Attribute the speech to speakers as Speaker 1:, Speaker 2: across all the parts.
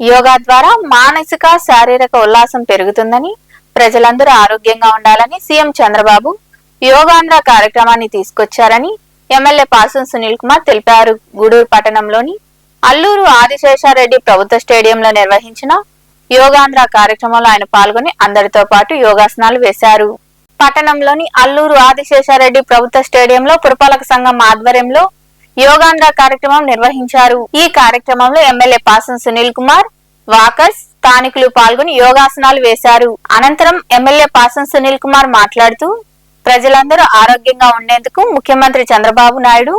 Speaker 1: యోగా ద్వారా మానసిక శారీరక ఉల్లాసం పెరుగుతుందని ప్రజలందరూ ఆరోగ్యంగా ఉండాలని సీఎం చంద్రబాబు యోగాంధ్ర కార్యక్రమాన్ని తీసుకొచ్చారని ఎమ్మెల్యే పాసం సునీల్ కుమార్ తెలిపారు. గూడూరు పట్టణంలోని అల్లూరు ఆదిశేషారెడ్డి ప్రభుత్వ స్టేడియంలో నిర్వహించిన యోగాంధ్ర కార్యక్రమంలో ఆయన పాల్గొని అందరితో పాటు యోగాసనాలు వేశారు. పట్టణంలోని అల్లూరు ఆదిశేషారెడ్డి ప్రభుత్వ స్టేడియంలో పురపాలక సంఘం ఆధ్వర్యంలో యోగాంధ్ర కార్యక్రమం నిర్వహించారు. ఈ కార్యక్రమంలో ఎమ్మెల్యే పాసం సునీల్ కుమార్ వాకర్స్ స్థానికులు పాల్గొని యోగాసనాలు వేశారు. అనంతరం ఎమ్మెల్యే పాసం సునీల్ కుమార్ మాట్లాడుతూ ప్రజలందరూ ఆరోగ్యంగా ఉండేందుకు ముఖ్యమంత్రి చంద్రబాబు నాయుడు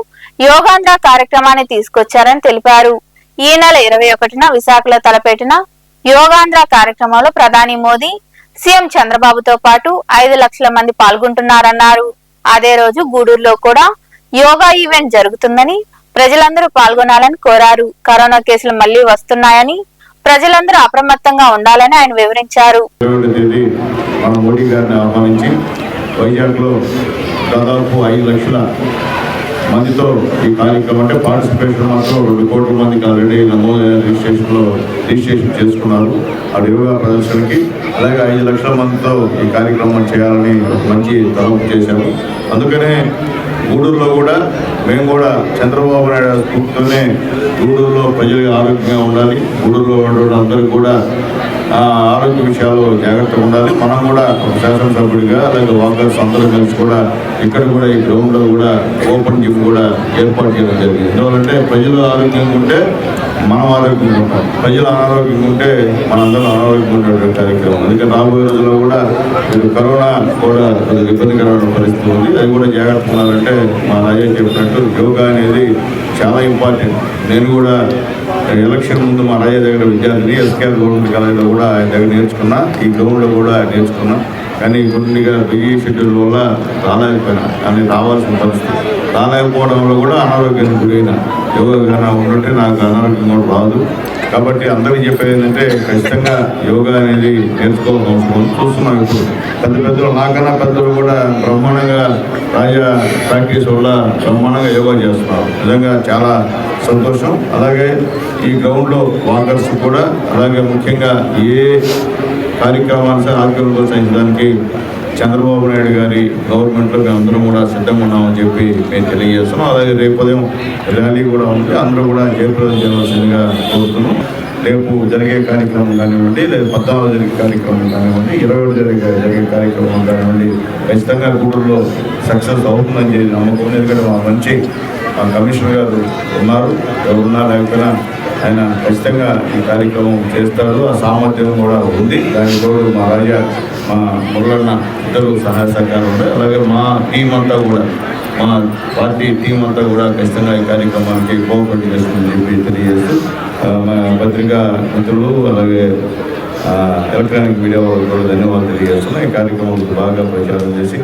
Speaker 1: యోగాంధ్ర కార్యక్రమాన్ని తీసుకొచ్చారని తెలిపారు. ఈ నెల ఇరవై ఒకటిన విశాఖలో తలపెట్టిన యోగాంధ్ర కార్యక్రమంలో ప్రధాని మోదీ సీఎం చంద్రబాబుతో పాటు ఐదు లక్షల మంది పాల్గొంటున్నారన్నారు. అదే రోజు గూడూరులో కూడా యోగా ఈవెంట్ జరుగుతుందని ప్రజలందరూ పాల్గొనాలని కోరారు. కరోనా కేసులు మళ్ళీ వస్తున్నాయని ప్రజలందరూ అప్రమత్తంగా ఉండాలని ఆయన వివరించారు.
Speaker 2: దాదాపు ఐదు లక్షల మందితో ఈ కార్యక్రమం అంటే పార్టిసిపేషన్ మాత్రం రెండు కోట్ల మందికి ఆల్రెడీ నమోదు రిజిస్ట్రేషన్లో రిజిస్ట్రేషన్ చేసుకున్నారు. ఆ యోగా ప్రదర్శనకి అలాగే ఐదు లక్షల మందితో ఈ కార్యక్రమం చేయాలని మంచి తలంపు చేశాము అందుకనే గూడూరులో కూడా మేము కూడా చంద్రబాబు నాయుడు స్ఫూర్తితోనే గూడూరులో ప్రజలు ఆరోగ్యంగా ఉండాలి. గూడూరులో ఉండే అందరికీ కూడా ఆ, ఆరోగ్య విషయాలు జాగ్రత్తగా ఉండాలి. మనం కూడా ఒక శాసనసభ్యుడిగా అలాగే వాకర్స్ అందరూ కలిసి కూడా ఇక్కడ కూడా ఈ గ్రౌండ్లో కూడా ఓపెన్ జిమ్ కూడా ఏర్పాటు చేయడం జరిగింది. ఎందువల్లంటే ప్రజలు ఆరోగ్యంగా ఉంటే మనం ఆరోగ్యంగా ఉంటాం. ప్రజలు అనారోగ్యంగా ఉంటే మనందరం అనారోగ్యంగా ఉండేటువంటి కార్యక్రమం. అందుకే రాబోయే రోజుల్లో కూడా ఇప్పుడు కరోనా కూడా కొద్దిగా ఇబ్బందికరమైన పరిస్థితి ఉంది. అది కూడా జాగ్రత్త ఉండాలంటే మా రాజా చెప్పినట్టు యోగా అనేది చాలా ఇంపార్టెంట్. నేను కూడా ఎలక్షన్ ముందు మా రాజా దగ్గర విద్యార్థిని ఎస్కేఆర్ గవర్నమెంట్ కాలేజీలో కూడా ఆయన దగ్గర నేర్చుకున్నా. ఈ గ్రౌండ్లో కూడా నేర్చుకున్నా. కానీ కొన్నిగా బిజీ షెడ్యూల్ వల్ల రాలేకపోయినా. కానీ రావాల్సిన పరిస్థితి. రాలేకపోవడంలో కూడా అనారోగ్యానికి గురైన. యోగా ఉంటుంటే నాకు అనారోగ్యం కూడా రాదు. కాబట్టి అందరికీ చెప్పేది ఏంటంటే ఖచ్చితంగా యోగా అనేది నేర్చుకోవాల్సిన అవసరం చూస్తున్నాం ఇప్పుడు. పెద్ద పెద్దలు నాకన్నా పెద్దలు కూడా బ్రహ్మాండంగా రాజా ప్రాక్టీస్ వల్ల బ్రహ్మాండంగా యోగా చేస్తున్నారు. నిజంగా చాలా సంతోషం. అలాగే ఈ గ్రౌండ్లో వాకర్స్ కూడా అలాగే ముఖ్యంగా ఏ కార్యక్రమాలు సరే ప్రోత్సహించడానికి చంద్రబాబు నాయుడు గారి గవర్నమెంట్లో మేము అందరం కూడా సిద్ధంగా ఉన్నామని చెప్పి మేము తెలియజేస్తున్నాం. అలాగే రేపు ఉదయం ర్యాలీ కూడా ఉంది. అందరూ కూడా జయప్రదం చేయవలసిందిగా కోరుతున్నాం. రేపు జరిగే కార్యక్రమం కానివ్వండి లేదా పద్నాలుగు జరిగే కార్యక్రమం కానివ్వండి ఇరవై ఏడు జరిగే జరిగే కార్యక్రమం కానివ్వండి ఖచ్చితంగా గూడూరులో సక్సెస్ అవుతుందని చెప్పి నమ్మకం ఎందుకంటే మా మంచి మా కమిషనర్ గారు ఉన్నారు ఎవరున్నా లేకపోయినా ఆయన ఖచ్చితంగా ఈ కార్యక్రమం చేస్తారు. ఆ సామర్థ్యం కూడా ఉంది. దానికి తోడు మా రాజా మా మురళన్న ఇద్దరు సహాయ సహకారం ఉన్నాయి. అలాగే మా టీం అంతా కూడా మా పార్టీ టీం అంతా కూడా ఖచ్చితంగా ఈ కార్యక్రమానికి కోఆపరేట్ చేస్తుందని చెప్పి తెలియజేస్తూ మా పత్రికా మిత్రులు అలాగే ఎలక్ట్రానిక్ మీడియా వాళ్ళు కూడా ధన్యవాదాలు తెలియజేస్తున్నాం ఈ కార్యక్రమం బాగా ప్రచారం చేసి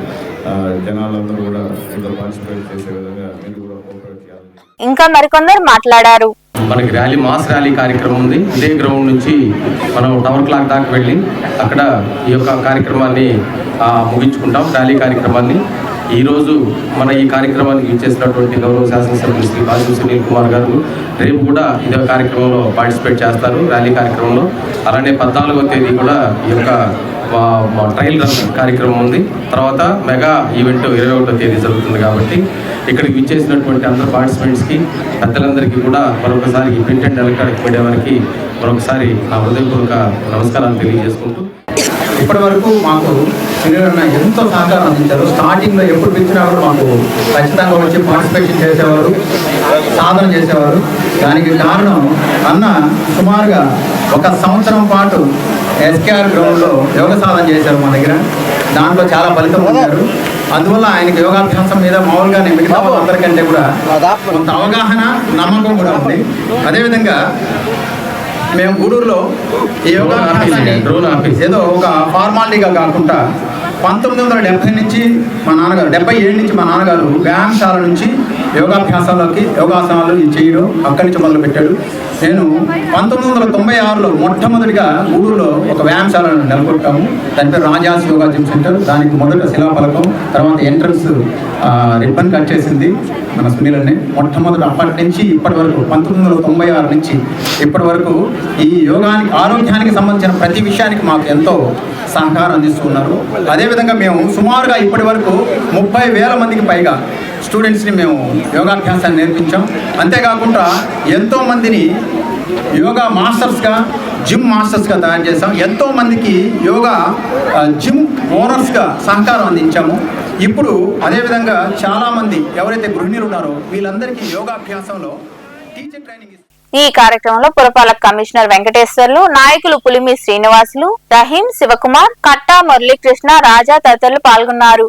Speaker 2: జనాలందరూ కూడా ఇందులో పార్టిసిపేట్ చేసే విధంగా మీరు కూడా కోఆపరేట్ చేయాలని
Speaker 1: ఇంకా మరికొందరు మాట్లాడారు.
Speaker 3: మనకి ర్యాలీ మాస్ ర్యాలీ కార్యక్రమం ఉంది. ఇదే గ్రౌండ్ నుంచి మనం టవర్ క్లాక్ దాకా వెళ్ళి అక్కడ ఈ యొక్క కార్యక్రమాన్ని ముగించుకుంటాం. ర్యాలీ కార్యక్రమాన్ని ఈరోజు మన ఈ కార్యక్రమానికి ఇచ్చేసినటువంటి గౌరవ శాసనసభ్యులు శ్రీ బాజు సునీల్ కుమార్ గారు రేపు కూడా ఇదే కార్యక్రమంలో పార్టిసిపేట్ చేస్తారు ర్యాలీ కార్యక్రమంలో. అలానే పద్నాలుగో తేదీ కూడా ఈ యొక్క ట్రయల్ రన్ కార్యక్రమం ఉంది. తర్వాత మెగా ఈవెంట్ ఇరవై ఒకటో తేదీ జరుగుతుంది కాబట్టి ఇక్కడికి విచ్చేసినటువంటి అందరు పార్టిసిపెంట్స్కి పెద్దలందరికీ కూడా మరొకసారి ఈ ప్రింట్ అండ్ ఎలక్ట్రానిక్ మీడియా వారికి మరొకసారి నా హృదయపూర్వక నమస్కారాలు తెలియజేసుకుంటూ
Speaker 4: ఇప్పటి వరకు మాకు సునీల్ ఎంతో సహకారం అందించారు. స్టార్టింగ్లో ఎప్పుడు పిలిచినా కూడా మాకు ఖచ్చితంగా వచ్చి పార్టిసిపేషన్ చేసేవారు సాధన చేసేవారు. దానికి కారణం అన్న సుమారుగా ఒక సంవత్సరం పాటు ఎస్కేఆర్ గ్రౌండ్లో యోగ సాధన చేశారు మా దగ్గర. దాంట్లో చాలా ఫలితం పొందారు. అందువల్ల ఆయనకి యోగాభ్యాసం మీద మామూలుగా నేను మిగతా వాళ్ళందరికంటే కూడా కొంత అవగాహన నమ్మకం కూడా ఉంది. అదేవిధంగా మేము గూడూరులో ఈ యోగాభ్యాసాన్ని ఏదో ఒక ఫార్మాలిటీగా కాకుండా పంతొమ్మిది వందల డెబ్బై నుంచి మా నాన్నగారు డెబ్బై ఏడు నుంచి మా నాన్నగారు వ్యాయామశాల నుంచి యోగాభ్యాసాలకి యోగాసనాలు చేయడం అక్కడి నుంచి మొదలుపెట్టాడు. నేను పంతొమ్మిది వందల తొంభై ఆరులో మొట్టమొదటిగా గూడూరులో ఒక వ్యాయామశాలను నెలకొల్పాము. దాని పేరు రాజాస్ యోగా జిమ్ సెంటర్. దానికి మొదట శిలాఫలకం తర్వాత ఎంట్రన్స్ రిబ్బన్ కట్ చేసింది మన సునీలని. మొట్టమొదటి అప్పటి నుంచి ఇప్పటి వరకు పంతొమ్మిది వందల తొంభై ఆరు నుంచి ఇప్పటి వరకు ఈ యోగానికి ఆరోగ్యానికి సంబంధించిన ప్రతి విషయానికి మాకు ఎంతో సహకారం అందిస్తున్నారు. అదేవిధంగా మేము సుమారుగా ఇప్పటి వరకు ముప్పై వేల మందికి పైగా స్టూడెంట్స్ని మేము యోగాభ్యాసాన్ని నేర్పించాం. అంతేకాకుండా ఎంతోమందిని యోగా మాస్టర్స్గా జిమ్ మాస్టర్స్గా తయారు చేసాం ఎంతో మందికి యోగా జిమ్ ఓనర్స్గా సహకారం అందించాము. ఇప్పుడు అదేవిధంగా చాలామంది ఎవరైతే గృహిణులు ఉన్నారో వీళ్ళందరికీ యోగాభ్యాసంలో టీచర్ ట్రైనింగ్
Speaker 1: ఈ కార్యక్రమంలో పురపాలక కమిషనర్ వెంకటేశ్వర్లు నాయకులు పులిమి శ్రీనివాసులు రహీం శివకుమార్ కట్టా మురళీకృష్ణ రాజా తదితరులు పాల్గొన్నారు.